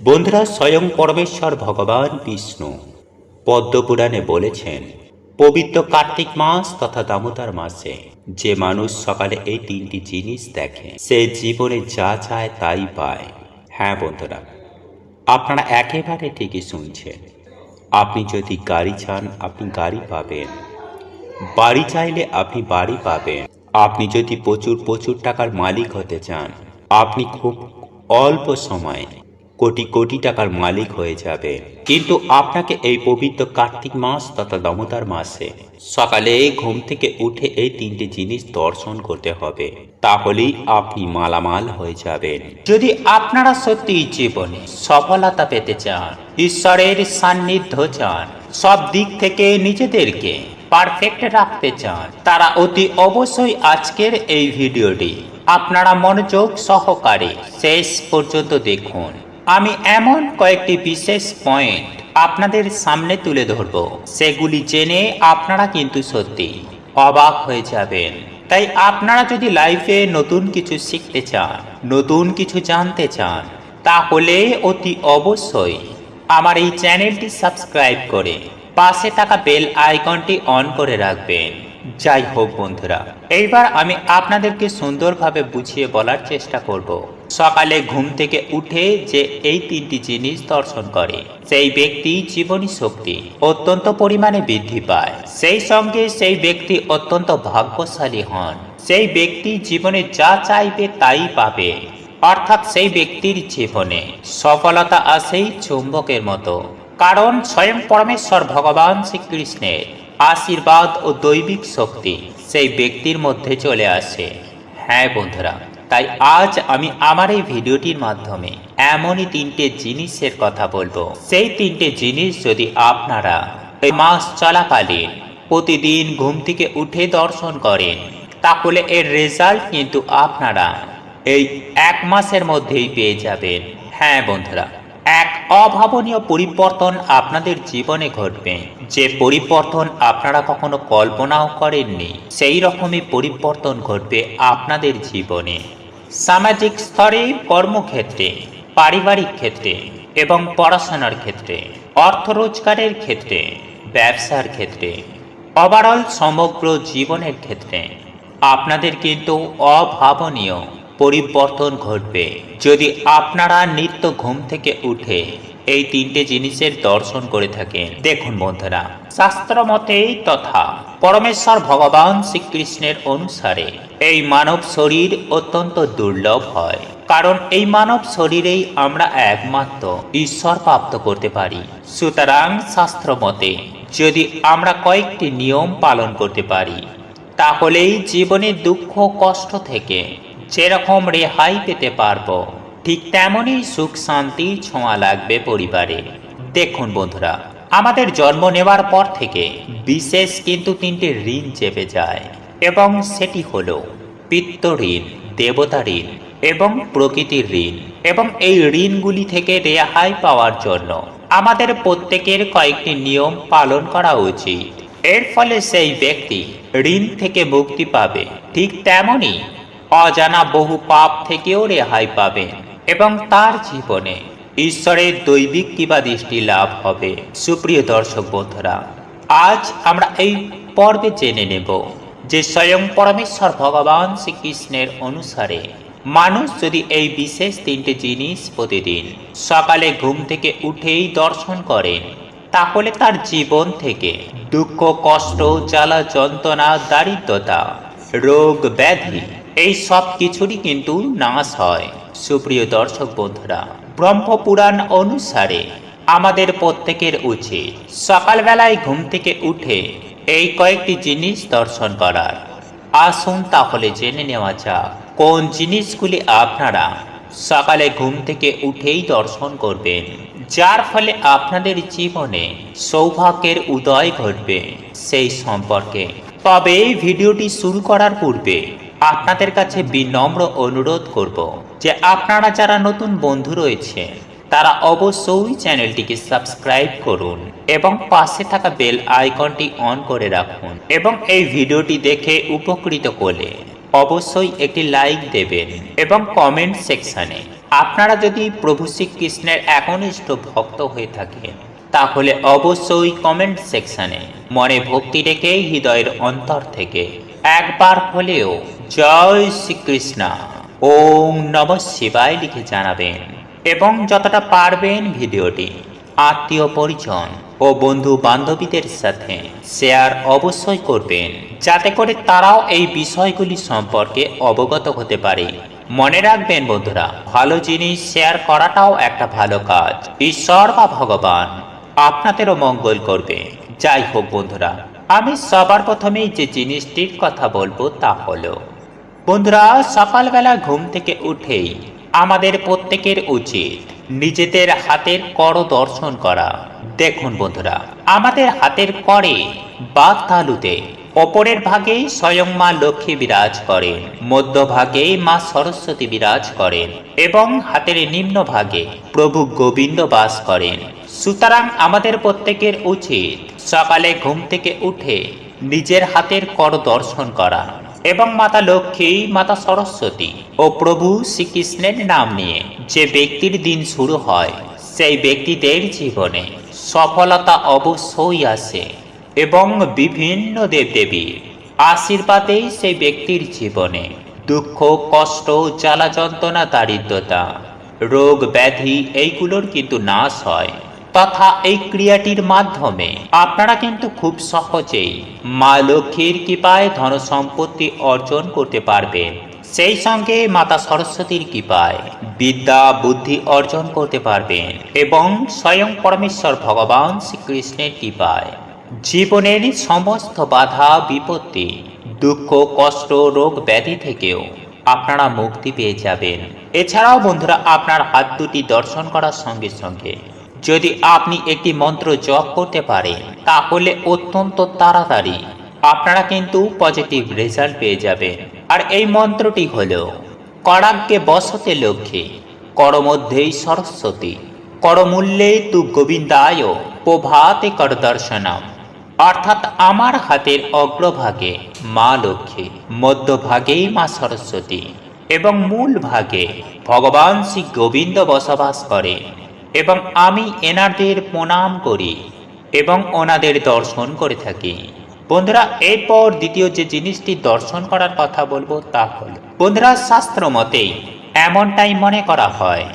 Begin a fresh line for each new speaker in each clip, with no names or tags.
বন্ধুরা স্বয়ং পরমেশ্বর ভগবান বিষ্ণু। পদ্মপুরাণে বলেছেন, পবিত্র কার্তিক মাস তথা দামোদর মাসে যে মানুষ সকালে এই তিনটি জিনিস দেখে, সে জীবনে যা চায় তাই পায়। হ্যাঁ বন্ধুরা, আপনারা একেবারে ঠিকই শুনছেন। আপনি যদি গাড়ি চান, আপনি গাড়ি পাবেন। বাড়ি চাইলে আপনি বাড়ি পাবেন। আপনি যদি প্রচুর প্রচুর টাকার মালিক হতে চান, আপনি খুব অল্প সময়ে কোটি কোটি টাকার মালিক হয়ে যাবে। কিন্তু আপনাকে এই পবিত্র কার্তিক মাস তথা দমতার মাসে সকালে ঘুম থেকে উঠে এই তিনটি জিনিস দর্শন করতে হবে। তাহলেই আপনি মালামাল হয়ে যাবেন। যদি আপনারা সত্যি জীবনে সফলতা পেতে চান, ঈশ্বরের সান্নিধ্য চান, সব দিক থেকে নিজেদেরকে পারফেক্ট রাখতে চান, তারা অতি অবশ্যই আজকের এই ভিডিওটি আপনারা মনোযোগ সহকারে শেষ পর্যন্ত দেখুন। আমি এমন কয়েকটি বিশেষ পয়েন্ট আপনাদের সামনে তুলে ধরব। সেগুলি জেনে আপনারা কিন্তু সত্যি অবাক হয়ে যাবেন। তাই আপনারা যদি লাইফে নতুন কিছু শিখতে চান, নতুন কিছু জানতে চান, তাহলে অতি অবশ্যই আমার এই চ্যানেলটি সাবস্ক্রাইব করে পাশে থাকা বেল আইকনটি অন করে রাখবেন। যাই হোক বন্ধুরা, এইবার আমি আপনাদেরকে সুন্দরভাবে বুঝিয়ে বলার চেষ্টা করব। সকালে ঘুম থেকে উঠে যে এই তিনটি জিনিস দর্শন করে, সেই ব্যক্তি জীবনী শক্তি, অত্যন্ত পরিমাণে বৃদ্ধি পায়। সেই সঙ্গে সেই ব্যক্তি অত্যন্ত ভাগ্যশালী হন। সেই ব্যক্তি জীবনে যা চাইবে তাই পাবে। অর্থাৎ সেই ব্যক্তির জীবনে সফলতা আসেই চুম্বকের মতো। কারণ স্বয়ং পরমেশ্বর ভগবান শ্রীকৃষ্ণের আশীর্বাদ ও দৈবিক শক্তি সেই ব্যক্তির মধ্যে চলে আসে। হ্যাঁ বন্ধুরা তাই আজ আমি আমার এই ভিডিওটির মাধ্যমে এমনই তিনটে জিনিসের কথা বলব। সেই তিনটে জিনিস যদি আপনারা মাস চলাকালীন প্রতিদিন ঘুম থেকে উঠে দর্শন করেন, তাহলে এর রেজাল্ট কিন্তু আপনারা এই এক মাসের মধ্যেই পেয়ে যাবেন। হ্যাঁ বন্ধুরা, এক অভাবনীয় পরিবর্তন আপনাদের জীবনে ঘটবে। যে পরিবর্তন আপনারা কখনো কল্পনাও করেননি, সেই রকমই পরিবর্তন ঘটবে আপনাদের জীবনে। সামাজিক স্তরে কর্মক্ষেত্রে, পারিবারিক ক্ষেত্রে এবং পড়াশোনার ক্ষেত্রে, অর্থ রোজগারের ক্ষেত্রে, ব্যবসার ক্ষেত্রে ওভারঅল সমগ্র জীবনের ক্ষেত্রে আপনাদের কিন্তু অভাবনীয় পরিবর্তন ঘটবে। যদি আপনারা নিত্য ঘুম থেকে উঠে এই তিনটে জিনিসের দর্শন করে থাকেন। দেখুন বন্ধুরা শাস্ত্র মতেই তথা পরমেশ্বর ভগবান শ্রীকৃষ্ণের অনুসারে এই মানব শরীর অত্যন্ত দুর্লভ হয়। কারণ এই মানব শরীরেই আমরা একমাত্র ঈশ্বর প্রাপ্ত করতে পারি। সুতরাং শাস্ত্র মতে যদি আমরা কয়েকটি নিয়ম পালন করতে পারি, তাহলেই জীবনের দুঃখ, কষ্ট থেকে যেরকম রেহাই পেতে পারব ঠিক তেমনই সুখ শান্তি ছোঁয়া লাগবে পরিবারে। দেখুন বন্ধুরা, আমাদের জন্ম নেওয়ার পর থেকে বিশেষ কিন্তু তিনটি ঋণ চেপে যায় এবং সেটি হলো পিত্ত ঋণ, দেবতা ঋণ এবং প্রকৃতির ঋণ এবং এই ঋণগুলি থেকে রেহাই পাওয়ার জন্য আমাদের প্রত্যেকের কয়েকটি নিয়ম পালন করা উচিত। এর ফলে সেই ব্যক্তি ঋণ থেকে মুক্তি পাবে। ঠিক তেমনই অজানা বহু পাপ থেকেও রেহাই পাবে এবং তার জীবনে ঈশ্বরের দৈবিক কিবা দৃষ্টি লাভ হবে। সুপ্রিয় দর্শক বন্ধুরা, আজ আমরা এই পর্বে জেনে নেব যে স্বয়ং পরমেশ্বর ভগবান শ্রীকৃষ্ণের অনুসারে মানুষ যদি এই বিশেষ তিনটি জিনিস প্রতিদিন সকালে ঘুম থেকে উঠেই দর্শন করেন, তাহলে তার জীবন থেকে দুঃখ, কষ্ট, জ্বালা, যন্ত্রণা, দারিদ্রতা, রোগ, ব্যাধি, এই সব কিছুরই কিন্তু নাশ হয়। সুপ্রিয় দর্শক বন্ধুরা, ব্রহ্মপুরাণ অনুসারে আমাদের প্রত্যেকের উচিত সকালবেলায় ঘুম থেকে উঠে এই কয়েকটি জিনিস দর্শন করার। আসুন তাহলে জেনে নেওয়া যাক, কোন জিনিসগুলি আপনারা সকালে ঘুম থেকে উঠেই দর্শন করবেন, যার ফলে আপনাদের জীবনে সৌভাগ্যের উদয় ঘটবে সেই সম্পর্কে। তবে এই ভিডিওটি শুরু করার পূর্বে আপনাদের কাছে বিনম্র অনুরোধ করব যে আপনারা যারা নতুন বন্ধু রয়েছে, তারা অবশ্যই চ্যানেলটিকে সাবস্ক্রাইব করুন এবং পাশে থাকা বেল আইকনটি অন করে রাখুন এবং এই ভিডিওটি দেখে উপকৃত করলে অবশ্যই একটি লাইক দেবেন এবং কমেন্ট সেকশনে আপনারা যদি প্রভু শ্রীকৃষ্ণের একনিষ্ঠ ভক্ত হয়ে থাকেন, তাহলে অবশ্যই কমেন্ট সেকশনে মনে ভক্তি রেখে হৃদয়ের অন্তর থেকে একবার হলেও জয় শ্রীকৃষ্ণ। ওম নম শিবায় লিখে জানাবেন। এবং যতটা পারবেন ভিডিওটি আত্মীয় পরিজন ও বন্ধু বান্ধবীদের সাথে শেয়ার অবশ্যই করবেন, যাতে করে তারাও এই বিষয়গুলি সম্পর্কে অবগত হতে পারে। মনে রাখবেন বন্ধুরা, ভালো জিনিস শেয়ার করাটাও একটা ভালো কাজ। ঈশ্বর বা ভগবান আপনাদেরও মঙ্গল করবে। যাই হোক বন্ধুরা, আমি সবার প্রথমেই যে জিনিসটির কথা বলব তা হলো বন্ধুরা, সকালবেলা ঘুম থেকে উঠেই আমাদের প্রত্যেকের উচিত নিজেদের হাতের কর দর্শন করা। দেখুন বন্ধুরা, আমাদের হাতের করে বা তালুতে অপরের ভাগে স্বয়ং মা লক্ষ্মী বিরাজ করেন মধ্যভাগে মা সরস্বতী বিরাজ করেন এবং হাতের নিম্ন ভাগে প্রভু গোবিন্দ বাস করেন। সুতরাং আমাদের প্রত্যেকের উচিত সকালে ঘুম থেকে উঠে নিজের হাতের কর দর্শন করা। এবং মাতা লক্ষ্মী, মাতা সরস্বতী ও প্রভু শ্রীকৃষ্ণের নাম নিয়ে যে ব্যক্তির দিন শুরু হয়, সেই ব্যক্তিদের জীবনে সফলতা অবশ্যই আসে এবং বিভিন্ন দেবদেবীর আশীর্বাদেই সেই ব্যক্তির জীবনে দুঃখ, কষ্ট, জ্বালা যন্ত্রণা, দারিদ্রতা, রোগ, ব্যাধি এইগুলোর কিন্তু নাশ হয়। তথা এই ক্রিয়াটির মাধ্যমে আপনারা কিন্তু খুব সহজেই মা লক্ষ্মীর কৃপায় ধন সম্পত্তি অর্জন করতে পারবেন। সেই সঙ্গে মাতা সরস্বতীর কৃপায় বিদ্যা, বুদ্ধি অর্জন করতে পারবেন এবং স্বয়ং পরমেশ্বর ভগবান শ্রীকৃষ্ণের কৃপায়। জীবনের সমস্ত বাধা, বিপত্তি, দুঃখ, কষ্ট, রোগ ব্যাধি থেকেও আপনারা মুক্তি পেয়ে যাবেন। এছাড়াও বন্ধুরা, আপনার হাত দুটি দর্শন করার সঙ্গে সঙ্গে যদি আপনি একটি মন্ত্র জপ করতে পারেন, তাহলে অত্যন্ত তাড়াতাড়ি। আপনারা কিন্তু পজিটিভ রেজাল্ট পেয়ে যাবেন। আর এই মন্ত্রটি হল করাগ্যে বসতে লক্ষ্মী করমধ্যেই সরস্বতী করমূল্যে তু গোবিন্দায় প্রভাতে কর দর্শনম অর্থাৎ আমার হাতের অগ্রভাগে মা লক্ষ্মী মধ্যভাগেই মা সরস্বতী এবং মূল ভাগে ভগবান শ্রী গোবিন্দ বসবাস করে এবং আমি এনাদের প্রণাম করি এবং ওনাদের দর্শন করে থাকি। বন্ধুরা, এরপর দ্বিতীয় যে জিনিসটি দর্শন করার কথা বলব তা হল, বন্ধুরা, শাস্ত্র মতেই এমনটাই মনে করা হয়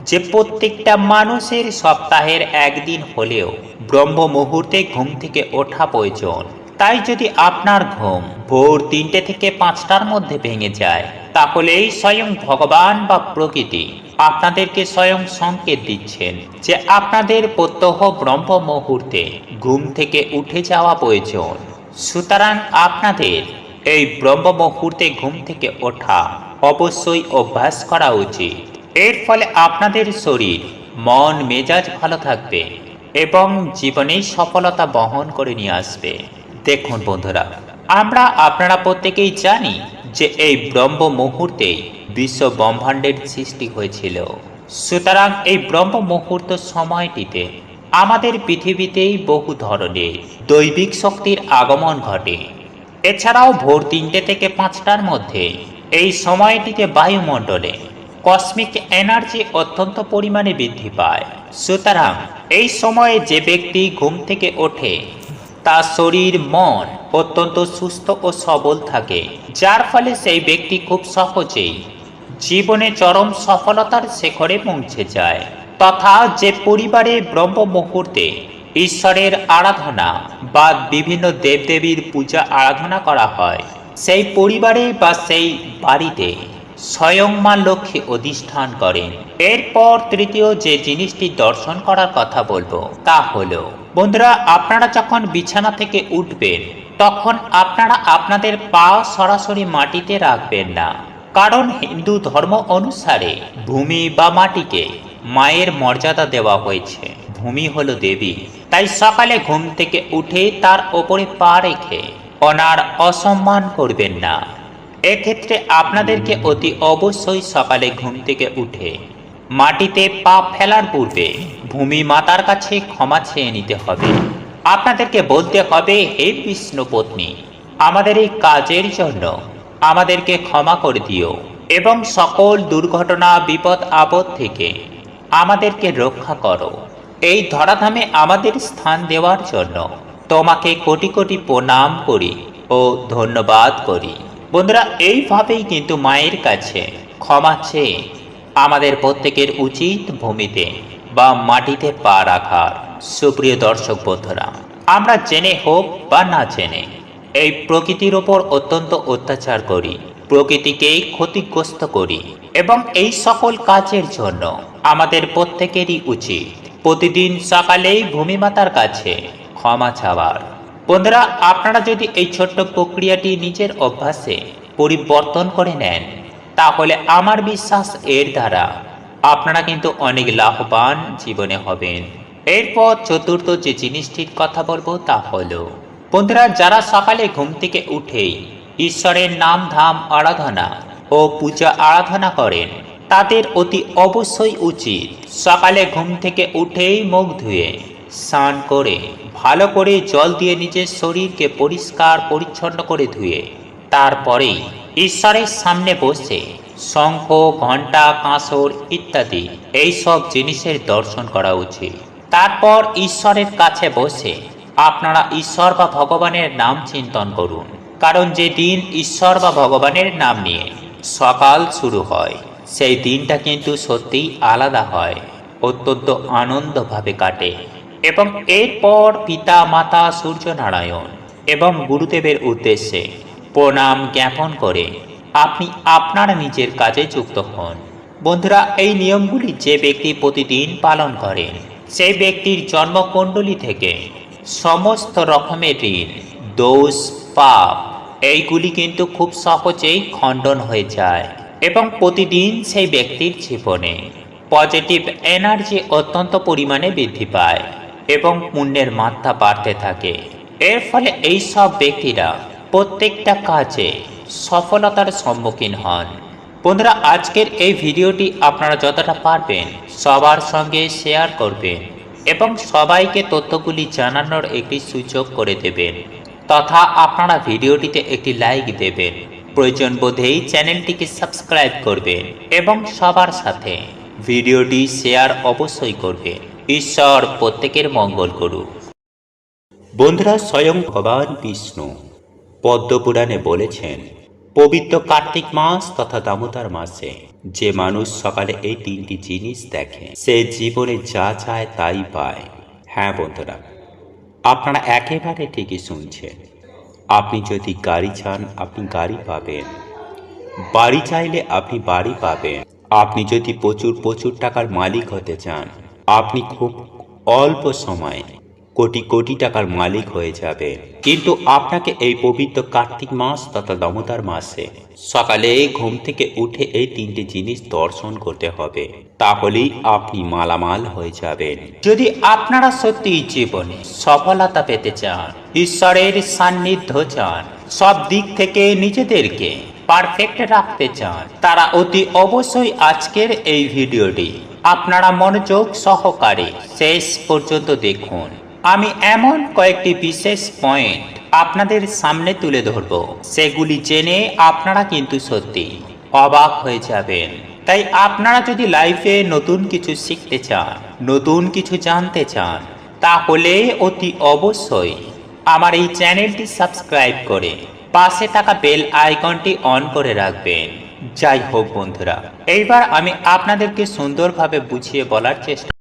যে প্রত্যেকটা মানুষের সপ্তাহের একদিন হলেও ব্রহ্ম মুহূর্তে ঘুম থেকে ওঠা প্রয়োজন। তাই যদি আপনার ঘুম ভোর তিনটে থেকে পাঁচটার মধ্যে ভেঙে যায় তাহলেই স্বয়ং ভগবান বা প্রকৃতি আপনাদেরকে স্বয়ং সংকেত দিচ্ছেন যে আপনাদের প্রত্যহ ব্রহ্ম মুহূর্তে ঘুম থেকে উঠে যাওয়া প্রয়োজন। সুতরাং আপনাদের এই ব্রহ্ম মুহূর্তে ঘুম থেকে ওঠা অবশ্যই অভ্যাস করা উচিত। এর ফলে আপনাদের শরীর, মন, মেজাজ ভালো থাকবে এবং জীবনে সফলতা বহন করে নিয়ে আসবে। দেখুন বন্ধুরা, আমরা আপনারা প্রত্যেকেই জানি যে এই ব্রহ্ম মুহূর্তেই বিশ্ব ব্রহ্মাণ্ডের সৃষ্টি হয়েছিল। সুতরাং এই ব্রহ্ম মুহূর্ত সময়টিতে আমাদের পৃথিবীতেই বহু ধরনের দৈবিক শক্তির আগমন ঘটে। এছাড়াও ভোর তিনটে থেকে পাঁচটার মধ্যে এই সময়টিতে বায়ুমণ্ডলে কসমিক এনার্জি অত্যন্ত পরিমাণে বৃদ্ধি পায়। সুতরাং এই সময়ে যে ব্যক্তি ঘুম থেকে ওঠে, তার শরীর, মন অত্যন্ত সুস্থ ও সবল থাকে, যার ফলে সেই ব্যক্তি খুব সহজেই জীবনে চরম সফলতার শেখরে পৌঁছে যায়। তথা যে পরিবারে ব্রহ্ম মুহূর্তে ঈশ্বরের আরাধনা বা বিভিন্ন দেবদেবীর পূজা আরাধনা করা হয়, সেই পরিবারে বা সেই বাড়িতে স্বয়ং মা লক্ষ্মী অধিষ্ঠান করেন। এরপর তৃতীয় যে জিনিসটি দর্শন করার কথা বলব, তা হলো বন্ধুরা, আপনারা যখন বিছানা থেকে উঠবেন, তখন আপনারা আপনাদের পা সরাসরি মাটিতে রাখবেন না। কারণ হিন্দু ধর্ম অনুসারে ভূমি বা মাটিকে মায়ের মর্যাদা দেওয়া হয়েছে। ভূমি হলো দেবী। তাই সকালে ঘুম থেকে উঠে তার ওপরে পা রেখে ওনার অসম্মান করবেন না। এক্ষেত্রে আপনাদেরকে অতি অবশ্যই সকালে ঘুম থেকে উঠে মাটিতে পা ফেলার পূর্বে ভূমি মাতার কাছে ক্ষমা চেয়ে নিতে হবে। আপনাদেরকে বলতে হবে, হে বিষ্ণু পত্নী, আমাদের এই কাজের জন্য আমাদেরকে ক্ষমা করে দিও এবং সকল দুর্ঘটনা, বিপদ, আপদ থেকে আমাদেরকে রক্ষা করো। এই ধরাধামে আমাদের স্থান দেওয়ার জন্য তোমাকে কোটি কোটি প্রণাম করি ও ধন্যবাদ করি। বন্ধুরা, এইভাবেই কিন্তু মায়ের কাছে ক্ষমা চেয়ে আমাদের প্রত্যেকের উচিত ভূমিতে বা মাটিতে পা রাখার সুপ্রিয় দর্শক বন্ধুরা, আমরা জেনে হোক বা না জেনে, এই প্রকৃতির ওপর অত্যন্ত অত্যাচার করি, প্রকৃতিকেই ক্ষতিগ্রস্ত করি এবং এই সকল কাজের জন্য আমাদের প্রত্যেকেরই উচিত প্রতিদিন সকালেই ভূমিমাতার কাছে ক্ষমা চাওয়ার। বন্ধুরা, আপনারা যদি এই ছোট্ট প্রক্রিয়াটি নিজের অভ্যাসে পরিবর্তন করে নেন, তাহলে আমার বিশ্বাস এর দ্বারা আপনারা কিন্তু অনেক লাভবান জীবনে হবেন। এরপর চতুর্থ যে জিনিসটির কথা বলব তা হলো, বন্ধুরা, যারা সকালে ঘুম থেকে উঠেই ঈশ্বরের নাম ধাম আরাধনা ও পূজা আরাধনা করেন, তাদের অতি অবশ্যই উচিত সকালে ঘুম থেকে উঠেই মুখ ধুয়ে, স্নান করে, ভালো করে জল দিয়ে নিজের শরীরকে পরিষ্কার পরিচ্ছন্ন করে ধুয়ে, তারপরেই ঈশ্বরের সামনে বসে শঙ্খ, ঘণ্টা, কাঁসর ইত্যাদি এই সব জিনিসের দর্শন করা উচিত। তারপর ঈশ্বরের কাছে বসে আপনারা ঈশ্বর বা ভগবানের নাম চিন্তন করুন। কারণ যে দিন ঈশ্বর বা ভগবানের নাম নিয়ে সকাল শুরু হয়, সেই দিনটা কিন্তু সত্যিই আলাদা হয়, অত্যন্ত আনন্দভাবে কাটে। এবং এরপর পিতা, মাতা, সূর্যনারায়ণ এবং গুরুদেবের উদ্দেশ্যে প্রণাম জ্ঞাপন করে আপনি আপনার নিজের কাজে যুক্ত হন। বন্ধুরা, এই নিয়মগুলি যে ব্যক্তি প্রতিদিন পালন করেন, সেই ব্যক্তির জন্মকুণ্ডলী থেকে সমস্ত রকমের ঋণ, দোষ, পাপ, এইগুলি কিন্তু খুব সহজেই খণ্ডন হয়ে যায় এবং প্রতিদিন সেই ব্যক্তির জীবনে পজিটিভ এনার্জি অত্যন্ত পরিমাণে বৃদ্ধি পায় এবং পুণ্যের মাত্রা বাড়তে থাকে। এর ফলে এই সব ব্যক্তিরা প্রত্যেকটা কাজে সফলতার সম্মুখীন হন। বন্ধুরা, আজকের এই ভিডিওটি আপনারা যতটা পারবেন সবার সঙ্গে শেয়ার করবেন এবং সবাইকে তথ্যগুলি জানানোর একটি সুযোগ করে দেবেন তথা আপনারা ভিডিওটিতে একটি লাইক দেবেন। প্রয়োজন বোধেই চ্যানেলটিকে সাবস্ক্রাইব করবেন এবং সবার সাথে ভিডিওটি শেয়ার অবশ্যই করবেন। ঈশ্বর প্রত্যেকের মঙ্গল করুক। বন্ধুরা, স্বয়ং ভগবান বিষ্ণু পদ্মপুরাণে বলেছেন পবিত্র কার্তিক মাস তথা দামোদর মাসে যে মানুষ সকালে এই তিনটি জিনিস দেখে, সে জীবনে যা চায় তাই পায়। হ্যাঁ বন্ধুরা, আপনারা একেবারে ঠিকই শুনছেন। আপনি যদি গাড়ি চান, আপনি গাড়ি পাবেন। বাড়ি চাইলে আপনি বাড়ি পাবেন। আপনি যদি প্রচুর প্রচুর টাকার মালিক হতে চান, আপনি খুব অল্প সময়ে কোটি কোটি টাকার মালিক হয়ে যাবে। কিন্তু আপনাকে এই পবিত্র কার্তিক মাস তথা দমতার মাসে সকালে ঘুম থেকে উঠে এই তিনটি জিনিস দর্শন করতে হবে। তাহলেই আপনি মালামাল হয়ে যাবেন। যদি আপনারা সত্যি জীবনে সফলতা পেতে চান, ঈশ্বরের সান্নিধ্য চান, সব দিক থেকে নিজেদেরকে পারফেক্ট রাখতে চান, তারা অতি অবশ্যই আজকের এই ভিডিওটি আপনারা মনোযোগ সহকারে শেষ পর্যন্ত দেখুন। আমি এমন কয়েকটি বিশেষ পয়েন্ট আপনাদের সামনে তুলে ধরব। সেগুলি জেনে আপনারা কিন্তু সত্যি অবাক হয়ে যাবেন। তাই আপনারা যদি লাইফে নতুন কিছু শিখতে চান, নতুন কিছু জানতে চান, তাহলে অতি অবশ্যই আমার এই চ্যানেলটি সাবস্ক্রাইব করে পাশে থাকা বেল আইকনটি অন করে রাখবেন। যাই হোক বন্ধুরা, এইবার আমি আপনাদেরকে সুন্দরভাবে বুঝিয়ে বলার চেষ্টা